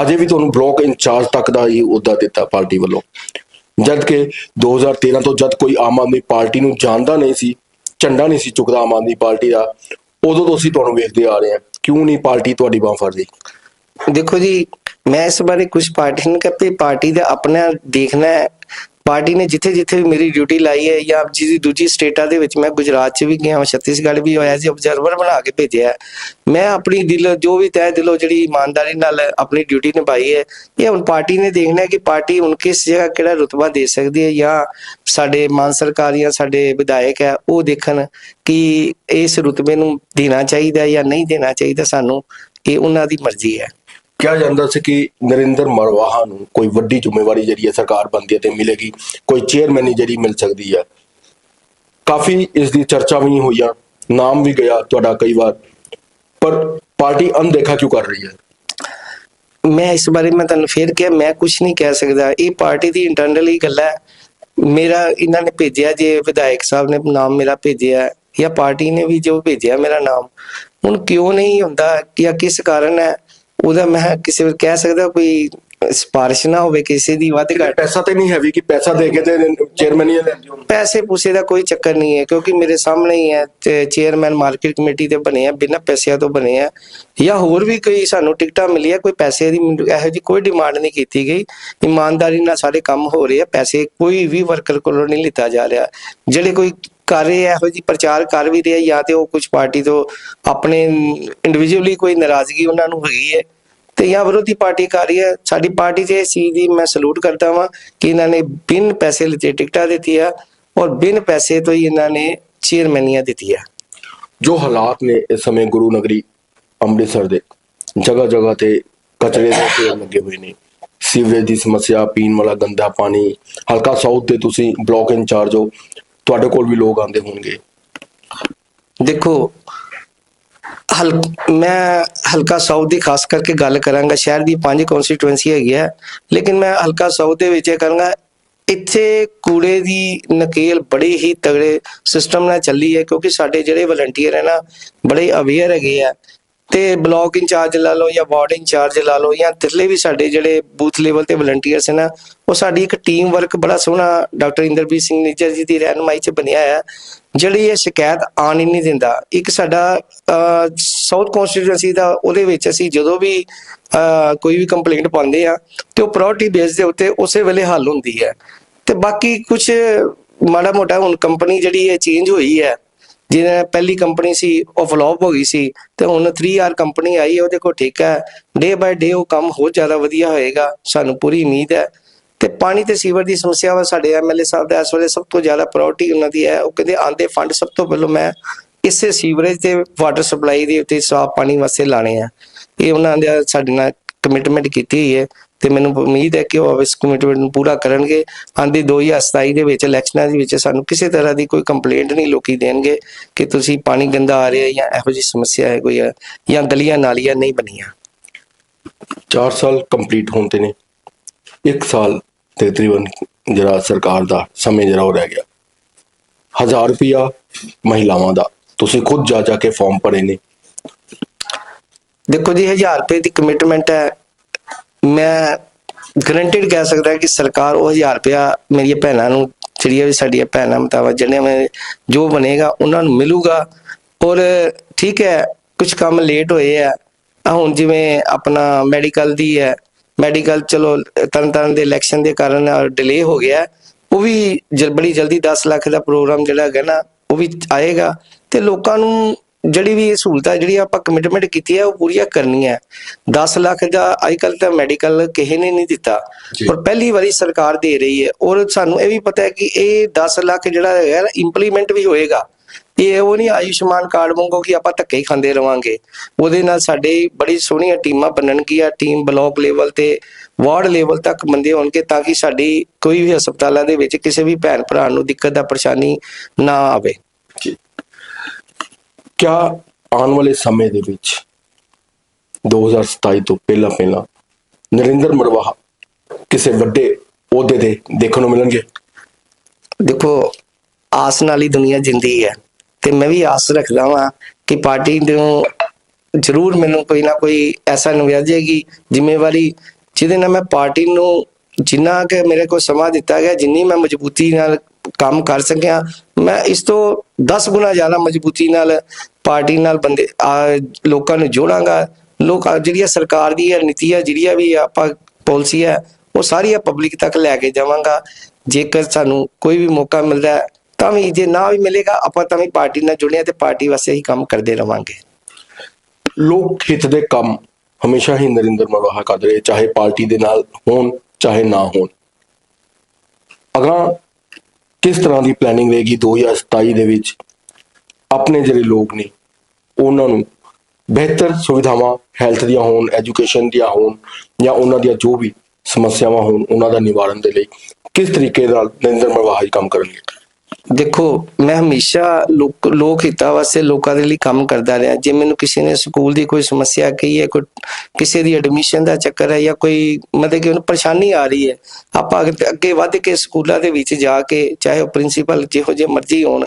ਹਜੇ ਵੀ ਤੁਹਾਨੂੰ ਬਲਾਕ ਇੰਚਾਰਜ ਤੱਕ ਦਾ ਹੀ ਅਹੁਦਾ ਦਿੱਤਾ ਪਾਰਟੀ ਵੱਲੋਂ। ਜਦ ਕਿ 2013 ਤੋਂ ਜਦ ਕੋਈ ਆਮ ਆਦਮੀ ਪਾਰਟੀ ਨੂੰ ਜਾਣਦਾ ਨਹੀਂ ਸੀ, ਝੰਡਾ ਨਹੀਂ ਸੀ ਚੁੱਕਦਾ ਆਮ ਆਦਮੀ ਪਾਰਟੀ ਦਾ, ਉਦੋਂ ਤੋਂ ਅਸੀਂ ਤੁਹਾਨੂੰ ਵੇਖਦੇ ਆ ਰਹੇ ਹਾਂ। ਕਿਉਂ ਨਹੀਂ ਪਾਰਟੀ ਤੁਹਾਡੀ ਬਾਂਹ ਫੜਦੀ? ਦੇਖੋ ਜੀ, ਮੈਂ ਇਸ ਬਾਰੇ ਕੁਝ ਪਾਰਟੀ ਨੂੰ ਕਹਿੰਦੀ ਪਾਰਟੀ ਦਾ ਆਪਣਾ ਦੇਖਣਾ ਹੈ ਪਾਰਟੀ ਨੇ ਜਿੱਥੇ ਜਿੱਥੇ ਵੀ ਮੇਰੀ ਡਿਊਟੀ ਲਾਈ ਹੈ ਜਾਂ ਜਿਹਦੀ ਦੂਜੀ ਸਟੇਟਾਂ ਦੇ ਵਿੱਚ ਮੈਂ ਗੁਜਰਾਤ 'ਚ ਵੀ ਗਿਆ ਹਾਂ, ਛੱਤੀਸਗੜ੍ਹ ਵੀ ਹੋਇਆ ਸੀ ਆਬਜ਼ਰਵਰ ਬਣਾ ਕੇ ਭੇਜਿਆ ਮੈਂ ਆਪਣੀ ਦਿਲ, ਜੋ ਵੀ ਤਹਿ ਦਿਲੋਂ ਜਿਹੜੀ ਇਮਾਨਦਾਰੀ ਨਾਲ ਆਪਣੀ ਡਿਊਟੀ ਨਿਭਾਈ ਹੈ, ਇਹ ਹੁਣ ਪਾਰਟੀ ਨੇ ਦੇਖਣਾ ਹੈ ਕਿ ਪਾਰਟੀ ਹੁਣ ਕਿਸ ਜਗ੍ਹਾ ਕਿਹੜਾ ਰੁਤਬਾ ਦੇ ਸਕਦੀ ਹੈ ਜਾਂ ਸਾਡੇ ਮਾਨ ਸਰਕਾਰ ਜਾਂ ਸਾਡੇ ਵਿਧਾਇਕ ਹੈ, ਉਹ ਦੇਖਣ ਕਿ ਇਸ ਰੁਤਬੇ ਨੂੰ ਦੇਣਾ ਚਾਹੀਦਾ ਜਾਂ ਨਹੀਂ ਦੇਣਾ ਚਾਹੀਦਾ ਸਾਨੂੰ, ਇਹ ਉਹਨਾਂ ਦੀ ਮਰਜ਼ੀ ਹੈ। ਕਿਹਾ ਜਾਂਦਾ ਸੀ ਕਿ ਨਰਿੰਦਰ ਮਰਵਾਹਾ ਨੂੰ ਕੋਈ ਵੱਡੀ ਜ਼ਿੰਮੇਵਾਰੀ ਜਿਹੜੀ ਹੈ ਸਰਕਾਰ ਬੰਦੀ ਹੈ ਤੇ ਮਿਲੇਗੀ, ਕੋਈ ਚੇਅਰਮੈਨ ਜਿਹੜੀ ਮਿਲ ਸਕਦੀ ਹੈ। ਕਾਫੀ ਇਸ ਦੀ ਚਰਚਾ ਵੀ ਹੋਈਆਂ ਨਾਮ ਵੀ ਗਿਆ ਤੁਹਾਡਾ ਕਈ ਵਾਰ, ਪਰ ਪਾਰਟੀ ਅਣਦੇਖਾ ਕਿਉਂ ਕਰ ਰਹੀ ਹੈ? ਮੈਂ ਇਸ ਬਾਰੇ ਮੈਂ ਤੁਹਾਨੂੰ ਫੇਰ ਕਿਹਾ, ਮੈਂ ਕੁਝ ਨਹੀਂ ਕਹਿ ਸਕਦਾ। ਇਹ ਪਾਰਟੀ ਦੀ ਇੰਟਰਨਲ ਹੀ ਗੱਲ ਹੈ। ਮੇਰਾ, ਇਹਨਾਂ ਨੇ ਭੇਜਿਆ ਜੇ ਵਿਧਾਇਕ ਸਾਹਿਬ ਨੇ ਨਾਮ ਮੇਰਾ ਭੇਜਿਆ ਜਾਂ ਪਾਰਟੀ ਨੇ ਵੀ ਜੋ ਭੇਜਿਆ ਮੇਰਾ ਨਾਮ। ਹੁਣ ਕਿਉਂ ਨਹੀਂ ਹੁੰਦਾ ਜਾਂ ਕਿਸ ਕਾਰਨ ਹੈ? ਉਹਦਾ ਮੈਂ ਕਿਸੇ ਵੇਲੇ ਕਹਿ ਸਕਦਾ ਕੋਈ ਸਿਫਾਰਿਸ਼ ਨਾ ਹੋਵੇ ਕਿਸੇ ਦੀ ਵੱਧ ਘੱਟ। ਪੈਸਾ ਤੇ ਨਹੀਂ ਹੈ ਵੀ ਕਿ ਪੈਸਾ ਦੇ ਕੇ ਤੇ ਚੇਅਰਮੈਨੀ ਲੈਂਦੇ ਹੋ ਪੈਸੇ ਪੂਸੇ ਦਾ ਕੋਈ ਚੱਕਰ ਨਹੀਂ ਹੈ ਕਿਉਂਕਿ ਮੇਰੇ ਸਾਹਮਣੇ ਹੀ ਹੈ ਤੇ ਚੇਅਰਮੈਨ ਮਾਰਕੀਟ ਕਮੇਟੀ ਦੇ ਬਣੇ ਆ ਬਿਨਾਂ ਪੈਸਿਆਂ ਤੋਂ ਬਣੇ ਆ। ਜਾਂ ਹੋਰ ਵੀ ਕੋਈ ਸਾਨੂੰ ਟਿਕਟਾਂ ਮਿਲੀਆਂ ਕੋਈ ਪੈਸੇ ਦੀ ਮੈਨੂੰ ਇਹੋ ਜੀ ਕੋਈ ਡਿਮਾਂਡ ਨਹੀਂ ਕੀਤੀ ਗਈ। ਇਮਾਨਦਾਰੀ ਨਾਲ ਸਾਰੇ ਕੰਮ ਹੋ ਰਹੇ ਆ ਪੈਸੇ ਕੋਈ ਵੀ ਵਰਕਰ ਕੋਲੋਂ ਨਹੀਂ ਲਿੱਤਾ ਜਾ ਰਿਹਾ। ਜਿਹੜੇ ਕੋਈ ਕਰ ਰਹੇ ਇਹੋ ਜੀ ਪ੍ਰਚਾਰ ਕਰ ਵੀ ਰਹੇ ਜਾਂ ਤੇ ਉਹ ਕੁਝ ਪਾਰਟੀ ਤੋਂ ਆਪਣੇ ਇੰਡੀਵਿਜੂਅਲੀ ਕੋਈ ਨਾਰਾਜ਼ਗੀ ਉਹਨਾਂ ਨੂੰ ਹੈਗੀ ਹੈ ਤੇ ਜਾਂ ਵਿਰੋਧੀ ਪਾਰਟੀ ਕਰ ਰਹੀ ਹੈ। ਸਾਡੀ ਪਾਰਟੀ 'ਚ ਇਸ ਦੀ ਮੈਂ ਸਲੂਟ ਕਰਦਾ ਵਾਂ ਕਿ ਇਹਨਾਂ ਨੇ ਬਿਨ ਪੈਸੇ ਲਿੱਤੇ ਟਿਕਟਾਂ ਦਿੱਤੀ ਆ ਔਰ ਬਿਨ ਪੈਸੇ ਤੋਂ ਹੀ ਇਹਨਾਂ ਨੇ ਚੇਅਰਮੈਨੀਆਂ ਦਿੱਤੀਆਂ। ਜੋ ਹਾਲਾਤ ਨੇ ਇਸ ਸਮੇਂ ਗੁਰੂ ਨਗਰੀ ਅੰਮ੍ਰਿਤਸਰ ਦੇ ਜਗ੍ਹਾ ਜਗ੍ਹਾ ਤੇ ਕਚਰੇ ਦੇ ਢੇਰ ਲੱਗੇ ਹੋਏ ਨੇ। ਸੀਵਰੇਜ ਦੀ ਸਮੱਸਿਆ, ਪੀਣ ਵਾਲਾ ਗੰਦਾ ਪਾਣੀ, ਹਲਕਾ ਸਾਊਥ ਤੇ ਤੁਸੀਂ ਬਲਾਕ ਇੰਚਾਰਜ ਹੋ ਤੁਹਾਡੇ ਕੋਲ ਵੀ ਲੋਕ ਆਉਂਦੇ ਹੋਣਗੇ। ਦੇਖੋ, ਹਲ, ਮੈਂ ਹਲਕਾ ਸਾਊਥ ਦੀ ਖਾਸ ਕਰਕੇ ਗੱਲ ਕਰਾਂਗਾ, ਸ਼ਹਿਰ ਦੀ ਪੰਜ ਕਨਸਟੀਟੂਐਂਸੀ ਹੈਗੀ ਹੈ, ਲੇਕਿਨ ਮੈਂ ਹਲਕਾ ਸਾਊਥ ਦੇ ਵਿੱਚ ਇਹ ਕਰਾਂਗਾ, ਇੱਥੇ ਕੂੜੇ ਦੀ ਨਕੇਲ ਬੜੇ ਹੀ ਤਗੜੇ ਸਿਸਟਮ ਨਾਲ ਚੱਲੀ ਹੈ, ਕਿਉਂਕਿ ਸਾਡੇ ਜਿਹੜੇ ਵਲੰਟੀਅਰ ਹੈ ਨਾ, ਬੜੇ ਅਵੇਅਰ ਹੈਗੇ ਆ ਤੇ ਬਲਾਕ ਇੰਚਾਰਜ ਲਾ ਲਓ ਜਾਂ ਵਾਰਡ ਇੰਚਾਰਜ ਲਾ ਲਓ ਜਾਂ ਤਿਰਲੇ ਵੀ ਸਾਡੇ ਜਿਹੜੇ ਬੂਥ ਲੈਵਲ ਤੇ ਵਲੰਟੀਅਰਸ ਹੈ ਨਾ, ਉਹ ਸਾਡੀ ਇੱਕ ਟੀਮ ਵਰਕ ਬੜਾ ਸੋਹਣਾ ਡਾਕਟਰ ਇੰਦਰਬੀਰ ਸਿੰਘ ਨਿੱਜਰ ਜੀ ਦੀ ਰਹਿਨਮਾਈ 'ਚ ਬਣਿਆ ਹੈ ਜਿਹੜੀ ਇਹ ਸ਼ਿਕਾਇਤ ਆਣ ਹੀ ਨਹੀਂ ਦਿੰਦਾ। ਇੱਕ ਸਾਡਾ ਸਾਊਥ ਕਨਸਟੀਟੂਐਂਸੀ ਦਾ ਉਹਦੇ ਵਿੱਚ ਅਸੀਂ ਜਦੋਂ ਵੀ ਕੋਈ ਵੀ ਕੰਪਲੇਂਟ ਪਾਉਂਦੇ ਆ ਤੇ ਉਹ ਪ੍ਰਾਇੋਰਟੀ ਬੇਸ ਦੇ ਉੱਤੇ ਉਸੇ ਵੇਲੇ ਹੱਲ ਹੁੰਦੀ ਹੈ। ਤੇ ਬਾਕੀ ਕੁਝ ਮਾੜਾ ਮੋਟਾ ਹੁਣ ਕੰਪਨੀ ਜਿਹੜੀ ਹੈ ਚੇਂਜ ਹੋਈ ਹੈ ਜਿਹਨੇ ਪਹਿਲੀ ਕੰਪਨੀ ਸੀ, ਉਹ ਫਲॉप ਹੋ ਗਈ ਸੀ ਤੇ ਹੁਣ 3R ਕੰਪਨੀ ਆਈ ਉਹਦੇ ਕੋਲ ਠੇਕਾ ਹੈ। ਡੇ ਬਾਏ ਡੇ ਉਹ ਕੰਮ ਹੋਰ ਜ਼ਿਆਦਾ ਵਧੀਆ ਹੋਏਗਾ, ਸਾਨੂੰ ਪੂਰੀ ਉਮੀਦ ਹੈ। ਤੇ ਪਾਣੀ ਤੇ ਸੀਵਰ ਦੀ ਸਮੱਸਿਆ ਵਾ, ਸਾਡੇ ਐਮਐਲਏ ਸਾਹਿਬ ਦਾ ਇਸ ਵੇਲੇ ਸਭ ਤੋਂ ਜ਼ਿਆਦਾ ਪ੍ਰਾਇੋਰਟੀ ਉਹਨਾਂ ਦੀ ਹੈ। ਉਹ ਕਹਿੰਦੇ ਆਂਦੇ ਫੰਡ ਸਭ ਤੋਂ ਪਹਿਲਾਂ ਮੈਂ ਇਸੇ ਸੀਵਰੇਜ ਤੇ ਵਾਟਰ ਸਪਲਾਈ ਦੇ ਉੱਤੇ ਸਾਫ਼ ਪਾਣੀ ਵਾਸਤੇ ਲਾਣੇ ਆ। ਇਹ ਉਹਨਾਂ ਦੇ ਸਾਡੇ ਨਾਲ ਕਮਿਟਮੈਂਟ ਕੀਤੀ ਹੋਈ ਹੈ। ਤੇ ਮੈਨੂੰ ਉਮੀਦ ਹੈ ਕਿ ਉਹ ਇਸ ਕਮਿਟਮੈਂਟ ਨੂੰ ਪੂਰਾ ਕਰਨਗੇ। ਆਂਦੀ 2027 ਦੇ ਵਿੱਚ ਇਲੈਕਸ਼ਨਾਂ ਦੇ ਵਿੱਚ ਸਾਨੂੰ ਕਿਸੇ ਤਰ੍ਹਾਂ ਦੀ ਕੋਈ ਕੰਪਲੇਂਟ ਨਹੀਂ ਲੋਕੀ ਦੇਣਗੇ ਕਿ ਤੁਸੀਂ ਪਾਣੀ ਗੰਦਾ ਆ ਰਿਹਾ ਜਾਂ ਇਹੋ ਜਿਹੀ ਸਮੱਸਿਆ ਹੈ ਕੋਈ ਜਾਂ ਗਲੀਆਂ ਨਾਲੀਆਂ ਨਹੀਂ ਬਣੀਆਂ। 4 ਸਾਲ ਕੰਪਲੀਟ ਹੋਣ ਤੇ ਨੇ। 1 ਸਾਲ ਤੇ ਤਕਰੀਬਨ ਜਿਹੜਾ ਸਰਕਾਰ ਦਾ ਸਮੇਂ ਜਿਹੜਾ ਉਹ ਰਹਿ ਗਿਆ। 1000 ਰੁਪਿਆ ਮਹਿਲਾਵਾਂ ਦਾ। ਤੁਸੀਂ ਖੁਦ ਜਾ ਜਾ ਕੇ ਫਾਰਮ ਭਰੇ ਨੇ। ਦੇਖੋ ਜੀ 1000 ਰੁਪਏ ਦੀ ਕਮਿਟਮੈਂਟ ਹੈ। ਮੈਂ ਗਰੰਟਿਡ ਕਹਿ ਸਕਦਾ ਕਿ ਸਰਕਾਰ ਉਹ 1000 ਰੁਪਇਆ ਮੇਰੀਆਂ ਭੈਣਾਂ ਨੂੰ, ਜਿਹੜੀਆਂ ਵੀ ਸਾਡੀਆਂ ਭੈਣਾਂ ਮਤਾਵਾ ਜਿਹਨੇ ਮੈਂ ਜੋ ਬਣੇਗਾ, ਉਹਨਾਂ ਨੂੰ ਮਿਲੂਗਾ। ਔਰ ਠੀਕ ਹੈ ਕੁਝ ਕੰਮ ਲੇਟ ਹੋਏ ਆ ਹੁਣ ਜਿਵੇਂ ਆਪਣਾ ਮੈਡੀਕਲ ਦੀ ਹੈ ਮੈਡੀਕਲ ਚਲੋ ਤਰਨ ਤਾਰਨ ਦੇ ਇਲੈਕਸ਼ਨ ਦੇ ਕਾਰਨ ਡਿਲੇ ਹੋ ਗਿਆ। ਉਹ ਵੀ ਜਲ- ਬੜੀ ਜਲਦੀ 10 ਲੱਖ ਦਾ ਪ੍ਰੋਗਰਾਮ ਜਿਹੜਾ ਹੈਗਾ ਨਾ, ਉਹ ਵੀ ਆਏਗਾ। ਤੇ ਲੋਕਾਂ ਨੂੰ ਜਿਹੜੀ ਵੀ ਇਹ ਸਹੂਲਤਾਂ ਜਿਹੜੀ ਆਪਾਂ ਕਮਿਟਮੈਂਟ ਕੀਤੀ ਹੈ ਉਹ ਪੂਰੀਆਂ ਕਰਨੀਆਂ ਹੈ। 10 ਲੱਖ ਦਾ ਅੱਜਕੱਲ ਤਾਂ ਮੈਡੀਕਲ ਕਿਸੇ ਨੇ ਨਹੀਂ ਦਿੱਤਾ। ਪਰ ਪਹਿਲੀ ਵਾਰੀ ਸਰਕਾਰ ਦੇ ਰਹੀ ਹੈ ਔਰ ਸਾਨੂੰ ਇਹ ਵੀ ਪਤਾ ਹੈ ਕਿ ਇਹ 10 ਲੱਖ ਜਿਹੜਾ ਹੈਗਾ ਇੰਪਲੀਮੈਂਟ ਵੀ ਹੋਏਗਾ। ਇਹ ਉਹ ਨਹੀਂ ਆਯੁਸ਼ਮਾਨ ਕਾਰਡ ਵਾਂਗੂ ਕਿ ਆਪਾਂ ਧੱਕੇ ਹੀ ਖਾਂਦੇ ਰਵਾਂਗੇ। ਉਹਦੇ ਨਾਲ ਸਾਡੇ ਬੜੀ ਸੋਹਣੀਆਂ ਟੀਮਾਂ ਬਣਨਗੀਆਂ ਟੀਮ ਬਲਾਕ ਲੈਵਲ ਤੇ ਵਾਰਡ ਲੈਵਲ ਤੱਕ ਬੰਦੇ ਹੋਣਗੇ ਤਾਂ ਕਿ ਸਾਡੀ ਕੋਈ ਵੀ ਹਸਪਤਾਲਾਂ ਦੇ ਵਿੱਚ ਕਿਸੇ ਵੀ ਭੈਣ ਭਰਾ ਨੂੰ ਦਿੱਕਤ ਦਾ ਪਰੇਸ਼ਾਨੀ ਨਾ ਆਵੇ। ਜੀ। ਕਿਆ ਆਉਣ ਵਾਲੇ ਸਮੇਂ ਦੇ ਵਿੱਚ 2027 ਤੋਂ ਪਹਿਲਾਂ ਪਹਿਲਾਂ ਨਰਿੰਦਰ ਮਰਵਾਹਾ ਕਿਸੇ ਵੱਡੇ ਅਹੁਦੇ ਤੇ ਦੇਖਣ ਨੂੰ ਮਿਲਣਗੇ? ਦੇਖੋ, ਆਸ ਨਾਲ ਹੀ ਦੁਨੀਆ ਜਿੰਦੀ ਹੈ ਤੇ ਮੈਂ ਵੀ ਆਸ ਰੱਖਦਾ ਵਾਂ ਕਿ ਪਾਰਟੀ ਨੂੰ ਜ਼ਰੂਰ ਮੈਨੂੰ ਕੋਈ ਨਾ ਕੋਈ ਐਸਾ ਨਵਿਆਜੇਗੀ ਜ਼ਿੰਮੇਵਾਰੀ ਜਿਹਦੇ ਨਾਲ ਮੈਂ ਪਾਰਟੀ ਨੂੰ ਜਿੰਨਾ ਕਿ ਮੇਰੇ ਕੋਲ ਸਮਾਂ ਦਿੱਤਾ ਗਿਆ, ਜਿੰਨੀ ਮੈਂ ਮਜ਼ਬੂਤੀ ਨਾਲ ਕੰਮ ਕਰ ਸਕਿਆ। ਮੈਂ ਇਸ ਤੋਂ 10 ਗੁਣਾ ਜ਼ਿਆਦਾ ਮਜ਼ਬੂਤੀ ਨਾਲ ਪਾਰਟੀ ਨਾਲ ਬੰਦੇ ਲੋਕਾਂ ਨੂੰ ਜੋੜਾਂਗਾ। ਲੋਕ ਜਿਹੜੀਆਂ ਸਰਕਾਰ ਦੀ ਹੈ ਨੀਤੀਆਂ ਜਿਹੜੀਆਂ ਵੀ ਆਪਾਂ ਪਾਲਿਸੀ ਹੈ ਉਹ ਸਾਰੀਆਂ ਪਬਲਿਕ ਤੱਕ ਲੈ ਕੇ ਜਾਵਾਂਗਾ। ਜੇਕਰ ਸਾਨੂੰ ਕੋਈ ਵੀ ਮੌਕਾ ਮਿਲਦਾ ਹੈ, ਤਾਂ ਵੀ ਜੇ ਨਾ ਵੀ ਮਿਲੇਗਾ ਆਪਾਂ ਤਾਂ ਵੀ ਪਾਰਟੀ ਨਾਲ ਜੁੜਿਆ ਤੇ ਪਾਰਟੀ ਵਾਸਤੇ ਹੀ ਕੰਮ ਕਰਦੇ ਰਵਾਂਗੇ। ਲੋਕ ਹਿੱਤ ਦੇ ਕੰਮ ਹਮੇਸ਼ਾ ਹੀ ਨਰਿੰਦਰ ਮਰਵਾਹਾ ਕਰਦੇ ਰਹੇ ਚਾਹੇ ਪਾਰਟੀ ਦੇ ਨਾਲ ਹੋਣ ਚਾਹੇ ਨਾ ਹੋਣ। ਅਗਾਂ ਕਿਸ ਤਰ੍ਹਾਂ ਦੀ ਪਲੈਨਿੰਗ ਰਹੇਗੀ 2027 ਦੇ ਵਿੱਚ? ਆਪਣੇ ਜਿਹੜੇ ਲੋਕ ਨੇ, ਉਹਨਾਂ ਨੂੰ ਬਿਹਤਰ ਸੁਵਿਧਾਵਾਂ ਹੈਲਥ ਦੀਆਂ ਹੋਣ ਐਜੂਕੇਸ਼ਨ ਦੀਆਂ ਹੋਣ, ਜਾਂ ਉਹਨਾਂ ਦੀਆਂ ਜੋ ਵੀ ਸਮੱਸਿਆਵਾਂ ਹੋਣ, ਉਹਨਾਂ ਦਾ ਨਿਵਾਰਨ ਦੇ ਲਈ ਕਿਸ ਤਰੀਕੇ ਨਾਲ ਨਰਿੰਦਰ ਮਰਵਾਹਾ ਕੰਮ ਕਰਨਗੇ? ਦੇਖੋ, ਮੈਂ ਹਮੇਸ਼ਾ ਲੋਕ ਲੋਕ ਹਿੱਤਾਂ ਵਾਸਤੇ ਲੋਕਾਂ ਦੇ ਲਈ ਕੰਮ ਕਰਦਾ ਰਿਹਾ। ਜੇ ਮੈਨੂੰ ਕਿਸੇ ਨੇ ਸਕੂਲ ਦੀ ਕੋਈ ਸਮੱਸਿਆ ਕਹੀ ਹੈ, ਕੋਈ ਕਿਸੇ ਦੀ ਐਡਮਿਸ਼ਨ ਦਾ ਚੱਕਰ ਹੈ ਜਾਂ ਕੋਈ ਮਤਲਬ ਕਿ ਉਹਨੂੰ ਪਰੇਸ਼ਾਨੀ ਆ ਰਹੀ ਹੈ, ਆਪਾਂ ਅੱਗੇ- ਵੱਧ ਕੇ ਸਕੂਲਾਂ ਦੇ ਵਿੱਚ ਜਾ ਕੇ ਚਾਹੇ ਉਹ ਪ੍ਰਿੰਸੀਪਲ ਜਿਹੋ ਜਿਹੇ ਮਰਜ਼ੀ ਹੋਣ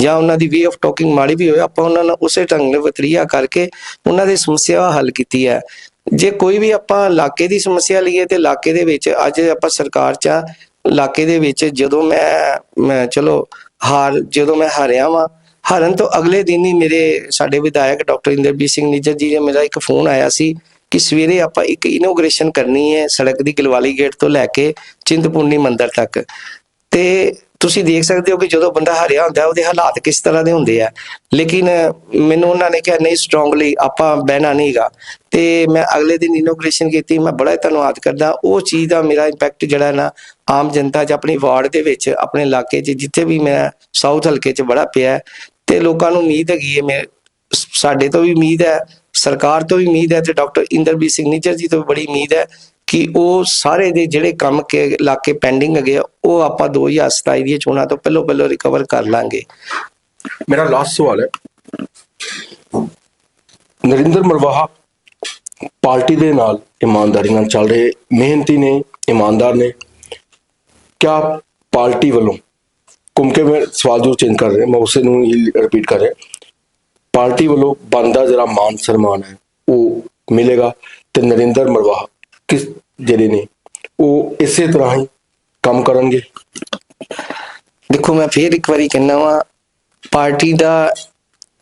ਜਾਂ ਉਹਨਾਂ ਦੀ ਵੇ ਆਫ ਟਾਕਿੰਗ ਮਾੜੀ ਵੀ ਹੋਵੇ, ਆਪਾਂ ਉਹਨਾਂ ਨੂੰ ਉਸੇ ਢੰਗ ਨਾਲ ਵਤਰੀਆ ਕਰਕੇ ਉਹਨਾਂ ਦੀ ਸਮੱਸਿਆ ਹੱਲ ਕੀਤੀ ਹੈ। ਜੇ ਕੋਈ ਵੀ ਆਪਾਂ ਇਲਾਕੇ ਦੀ ਸਮੱਸਿਆ ਲਈਏ ਤੇ ਇਲਾਕੇ ਦੇ ਵਿੱਚ ਅੱਜ ਆਪਾਂ ਸਰਕਾਰ ਚ ਇਲਾਕੇ ਦੇ ਵਿੱਚ ਜਦੋਂ ਮੈਂ ਮੈਂ ਚਲੋ ਹਾਰ, ਜਦੋਂ ਮੈਂ ਹਾਰਿਆ ਵਾਂ, ਹਾਰਨ ਤੋਂ ਅਗਲੇ ਦਿਨ ਹੀ ਮੇਰੇ ਸਾਡੇ ਵਿਧਾਇਕ ਡਾਕਟਰ ਇੰਦਰਜੀਤ ਸਿੰਘ ਨਿੱਜਰ ਜੀ ਨੇ ਮੇਰਾ ਇੱਕ ਫੋਨ ਆਇਆ ਸੀ ਕਿ ਸਵੇਰੇ ਆਪਾਂ ਇੱਕ ਇਨੋਗ੍ਰੇਸ਼ਨ ਕਰਨੀ ਹੈ ਸੜਕ ਦੀ ਗਲਵਾਲੀ ਗੇਟ ਤੋਂ ਲੈ ਕੇ ਚਿੰਤਪੁਰਨੀ ਮੰਦਿਰ ਤੱਕ। ਤੇ ਤੁਸੀਂ ਦੇਖ ਸਕਦੇ ਹੋ ਕਿ ਜਦੋਂ ਬੰਦਾ ਹਾਰਿਆ ਹੁੰਦਾ, ਉਹਦੇ ਹਾਲਾਤ ਕਿਸ ਤਰ੍ਹਾਂ ਦੇ ਹੁੰਦੇ ਆ। ਲੇਕਿਨ ਮੈਨੂੰ ਉਹਨਾਂ ਨੇ ਕਿਹਾ, ਨਹੀਂ ਸਟਰੋਂਗਲੀ ਆਪਾਂ ਬਹਿਣਾ ਨਹੀਂਗਾ ਤੇ ਮੈਂ ਅਗਲੇ ਦਿਨ ਇਨੋਗ੍ਰੇਸ਼ਨ ਕੀਤੀ, ਮੈਂ ਬੜਾ ਧੰਨਵਾਦ ਕਰਦਾ। ਉਹ ਚੀਜ਼ ਦਾ ਮੇਰਾ ਇੰਪੈਕਟ ਜਿਹੜਾ ਨਾ, ਆਮ ਜਨਤਾ 'ਚ ਆਪਣੀ ਵਾਰਡ ਦੇ ਵਿੱਚ, ਆਪਣੇ ਇਲਾਕੇ 'ਚ, ਜਿੱਥੇ ਵੀ ਮੈਂ ਸਾਊਥ ਹਲਕੇ 'ਚ ਬੜਾ ਪਿਆ, ਤੇ ਲੋਕਾਂ ਨੂੰ ਉਮੀਦ ਹੈਗੀ ਹੈ, ਮੈਂ ਸਾਡੇ ਤੋਂ ਵੀ ਉਮੀਦ ਹੈ, ਸਰਕਾਰ ਤੋਂ ਵੀ ਉਮੀਦ ਹੈ, ਤੇ ਡਾਕਟਰ ਇੰਦਰਬੀਰ ਸਿੰਘ ਨਿੱਜਰ ਜੀ ਤੋਂ ਵੀ ਬੜੀ ਉਮੀਦ ਹੈ ਕਿ ਉਹ ਸਾਰੇ ਦੇ ਜਿਹੜੇ ਕੰਮ ਕੇ ਇਲਾਕੇ ਪੈਂਡਿੰਗ ਹੈਗੇ ਆ, ਉਹ ਆਪਾਂ 2027 ਦੀਆਂ ਚੋਣਾਂ ਤੋਂ ਪਹਿਲਾਂ ਪਹਿਲਾਂ ਰਿਕਵਰ ਕਰ ਲਾਂਗੇ। ਮੇਰਾ ਲਾਸਟ ਸਵਾਲ ਹੈ। ਨਰਿੰਦਰ ਮਰਵਾਹਾ ਪਾਰਟੀ ਦੇ ਨਾਲ ਇਮਾਨਦਾਰੀ ਨਾਲ ਚੱਲ ਰਹੇ ਮਿਹਨਤੀ ਨੇ ਇਮਾਨਦਾਰ ਨੇ। ਕਿਆ ਪਾਰਟੀ ਵੱਲੋਂ ਘੁੰਮ ਕੇ ਮੈਂ ਸਵਾਲ ਜੋ ਚੇਂਜ ਕਰ ਰਿਹਾ ਮੈਂ ਉਸੇ ਨੂੰ ਹੀ ਰਿਪੀਟ ਕਰ ਰਿਹਾ। ਪਾਰਟੀ ਵੱਲੋਂ ਬੰਦਾ ਜਿਹੜਾ ਮਾਨ ਸਨਮਾਨ ਹੈ ਉਹ ਮਿਲੇਗਾ ਤੇ ਨਰਿੰਦਰ ਮਰਵਾਹਾ ਕਿਸ ਜਿਹੜੇ ਨੇ, ਉਹ ਇਸੇ ਤਰ੍ਹਾਂ ਹੀ ਕੰਮ ਕਰਨਗੇ। ਦੇਖੋ, ਮੈਂ ਫੇਰ ਇੱਕ ਵਾਰੀ ਕਹਿਣਾ ਵਾਂ, ਪਾਰਟੀ ਦਾ,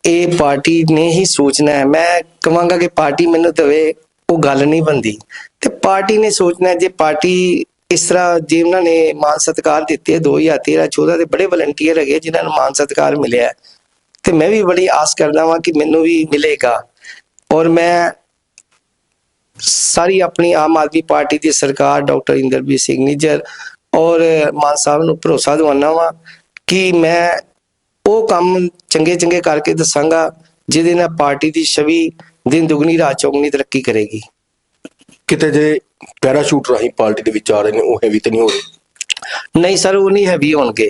ਇਹ ਪਾਰਟੀ ਨੇ ਹੀ ਸੋਚਣਾ ਹੈ। ਮੈਂ ਕਹਾਂਗਾ ਕਿ ਪਾਰਟੀ ਮੈਨੂੰ ਦਵੇ, ਉਹ ਗੱਲ ਨਹੀਂ ਬੰਦੀ ਤੇ ਪਾਰਟੀ ਨੇ ਸੋਚਣਾ ਜੇ ਪਾਰਟੀ ਇਸ ਤਰ੍ਹਾਂ, ਜੇ ਉਹਨਾਂ ਨੇ ਮਾਨ ਸਤਿਕਾਰ ਦਿੱਤੇ 2013 14 ਦੇ ਬੜੇ ਵਲੰਟੀਅਰ ਹੈਗੇ ਜਿਨ੍ਹਾਂ ਨੂੰ ਮਾਨ ਸਤਿਕਾਰ ਮਿਲਿਆ ਤੇ ਮੈਂ ਵੀ ਬੜੀ ਆਸ ਕਰਦਾ ਵਾਂ ਕਿ ਮੈਨੂੰ ਵੀ ਮਿਲੇਗਾ। ਔਰ ਮੈਂ ਸਾਰੀ ਆਪਣੀ ਆਮ ਆਦਮੀ ਪਾਰਟੀ ਦੀ ਸਰਕਾਰ ਡਾਕਟਰ ਇੰਦਰਬੀਰ ਸਿੰਘ ਨਿੱਜਰ ਔਰ ਮਾਨ ਸਾਹਿਬ ਨੂੰ ਭਰੋਸਾ ਦਿਵਾਉਣਾ ਵਾਂ ਕਿ ਮੈਂ ਉਹ ਕੰਮ ਚੰਗੇ ਚੰਗੇ ਕਰਕੇ ਦੱਸਾਂਗਾ ਜਿਹਦੇ ਨਾਲ ਪਾਰਟੀ ਦੀ ਛਵੀ ਦਿਨ ਦੁਗਣੀ ਰਾਤ ਚੌਗਣੀ ਤਰੱਕੀ ਕਰੇਗੀ। ਕਿਤੇ ਜੇ ਪੈਰਾਸ਼ੂਟ ਰਾਹੀਂ ਪਾਰਟੀ ਦੇ ਵਿੱਚ ਆ ਰਹੇ ਨੇ ਉਹ ਹੈਵੀ ਤੇ ਨਹੀਂ ਹੋ ਰਹੇ? ਨਹੀਂ ਸਰ ਉਹ ਨਹੀਂ ਹੈਵੀ ਹੋਣਗੇ।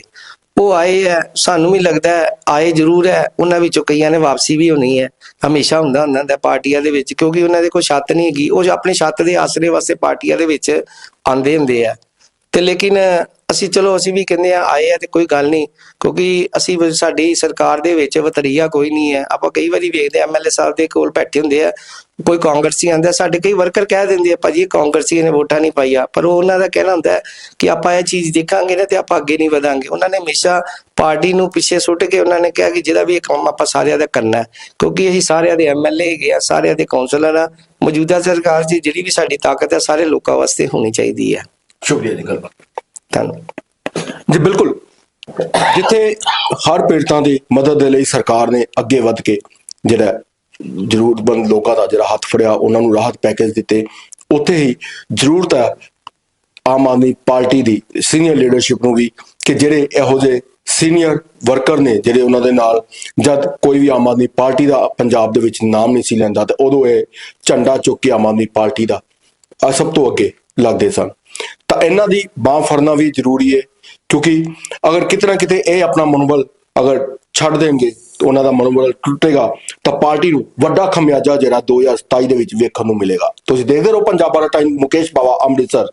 ਉਹ ਆਏ ਹੈ, ਸਾਨੂੰ ਵੀ ਲੱਗਦਾ ਹੈ, ਆਏ ਜ਼ਰੂਰ ਹੈ, ਉਹਨਾਂ ਵਿੱਚੋਂ ਕਈਆਂ ਨੇ ਵਾਪਸੀ ਵੀ ਹੋਣੀ ਹੈ। ਹਮੇਸ਼ਾ ਹੁੰਦਾ ਹੁੰਦਾ ਹੁੰਦਾ ਪਾਰਟੀਆਂ ਦੇ ਵਿੱਚ, ਕਿਉਂਕਿ ਉਹਨਾਂ ਦੇ ਕੋਈ ਛੱਤ ਨਹੀਂ ਹੈਗੀ, ਉਹ ਆਪਣੀ ਛੱਤ ਦੇ ਆਸਰੇ ਵਾਸਤੇ ਪਾਰਟੀਆਂ ਦੇ ਵਿੱਚ ਆਂਦੇ ਹੁੰਦੇ ਆ। ਤੇ ਲੇਕਿਨ ਅਸੀਂ ਚਲੋ, ਅਸੀਂ ਵੀ ਕਹਿੰਦੇ ਆ ਆਏ ਆ ਤੇ ਕੋਈ ਗੱਲ ਨਹੀਂ, ਕਿਉਂਕਿ ਅਸੀਂ ਸਾਡੀ ਸਰਕਾਰ ਦੇ ਵਿੱਚ ਵਤਰੀਆ ਕੋਈ ਨਹੀਂ ਹੈ। ਆਪਾਂ ਕਈ ਵਾਰੀ ਵੇਖਦੇ ਐਮਐਲਏ ਸਾਹਿਬ ਦੇ ਕੋਲ ਬੈਠੇ ਹੁੰਦੇ ਆ, ਕੋਈ ਕਾਂਗਰਸੀ ਆਂਦਾ ਸਾਡੇ ਕਈ ਵਰਕਰ ਕਹਿ ਦਿੰਦੇ ਆ ਭਾਜੀ ਕਾਂਗਰਸੀ ਨੇ ਵੋਟਾਂ ਨਹੀਂ ਪਾਈਆ। ਪਰ ਉਹ ਉਹਨਾਂ ਦਾ ਕਹਿਣਾ ਹੁੰਦਾ ਕਿ ਆਪਾਂ ਇਹ ਚੀਜ਼ ਦੇਖਾਂਗੇ ਨਾ ਤੇ ਆਪਾਂ ਅੱਗੇ ਨਹੀਂ ਵਧਾਂਗੇ। ਉਹਨਾਂ ਨੇ ਹਮੇਸ਼ਾ ਪਾਰਟੀ ਨੂੰ ਪਿੱਛੇ ਸੁੱਟ ਕੇ ਉਹਨਾਂ ਨੇ ਕਿਹਾ ਕਿ ਜਿਹਦਾ ਵੀ ਇਹ ਕੰਮ ਆਪਾਂ ਸਾਰਿਆਂ ਦਾ ਕਰਨਾ ਕਿਉਂਕਿ ਅਸੀਂ ਸਾਰਿਆਂ ਦੇ ਐਮਐਲਏ ਹੈਗੇ ਆ, ਸਾਰਿਆਂ ਦੇ ਕਾਉਂਸਲਰ ਆ। ਮੌਜੂਦਾ ਸਰਕਾਰ 'ਚ ਜਿਹੜੀ ਵੀ ਸਾਡੀ ਤਾਕਤ ਹੈ, ਸਾਰੇ ਲੋਕਾਂ ਵਾਸਤੇ ਹੋਣੀ ਚਾਹੀਦੀ ਹੈ। ਸ਼ੁਕਰੀਆ ਜੀ, ਗੱਲਬਾਤ। ਧੰਨਵਾਦ। ਜੀ, ਬਿਲਕੁਲ। ਜਿੱਥੇ ਹਰ ਪੀੜਤਾਂ ਦੀ ਮਦਦ ਦੇ ਲਈ ਸਰਕਾਰ ਨੇ ਅੱਗੇ ਵੱਧ ਕੇ ਜਿਹੜਾ ਜ਼ਰੂਰਤਮੰਦ ਲੋਕਾਂ ਦਾ ਜਿਹੜਾ ਹੱਥ ਫੜਿਆ, ਉਹਨਾਂ ਨੂੰ ਰਾਹਤ ਪੈਕੇਜ ਦਿੱਤੇ, ਉੱਥੇ ਹੀ ਜ਼ਰੂਰਤ ਹੈ ਆਮ ਆਦਮੀ ਪਾਰਟੀ ਦੀ ਸੀਨੀਅਰ ਲੀਡਰਸ਼ਿਪ ਨੂੰ ਵੀ, ਕਿ ਜਿਹੜੇ ਇਹੋ ਜਿਹੇ ਸੀਨੀਅਰ ਵਰਕਰ ਨੇ, ਜਿਹੜੇ ਉਹਨਾਂ ਦੇ ਨਾਲ ਜਦ ਕੋਈ ਵੀ ਆਮ ਆਦਮੀ ਪਾਰਟੀ ਦਾ ਪੰਜਾਬ ਦੇ ਵਿੱਚ ਨਾਮ ਨਹੀਂ ਸੀ ਲੈਂਦਾ, ਤੇ ਉਦੋਂ ਇਹ ਝੰਡਾ ਚੁੱਕ ਕੇ ਆਮ ਆਦਮੀ ਪਾਰਟੀ ਦਾ ਸਭ ਤੋਂ ਅੱਗੇ ਲੱਗਦੇ ਸਨ। ਤਾਂ ਇਹਨਾਂ ਦੀ ਬਾਹ ਫੜਨਾ ਵੀ ਜ਼ਰੂਰੀ ਹੈ ਕਿਉਂਕਿ ਅਗਰ ਕਿਤਨਾ ਕਿਤੇ ਇਹ ਆਪਣਾ ਮਨੋਬਲ ਅਗਰ ਛੱਡ ਦੇਣਗੇ ਤਾਂ ਉਹਨਾਂ ਦਾ ਮਨੋਬਲ ਟੁੱਟੇਗਾ ਤਾਂ ਪਾਰਟੀ ਨੂੰ ਵੱਡਾ ਖਮਿਆਜਾ ਜਿਹੜਾ 2027 ਦੇ ਵਿੱਚ ਵੇਖਣ ਨੂੰ ਮਿਲੇਗਾ। ਤੁਸੀਂ ਦੇਖਦੇ ਰਹੋ ਪੰਜਾਬ ਵਾਲਾ ਟਾਈਮ ਮੁਕੇਸ਼ ਬਾਵਾ ਅੰਮ੍ਰਿਤਸਰ।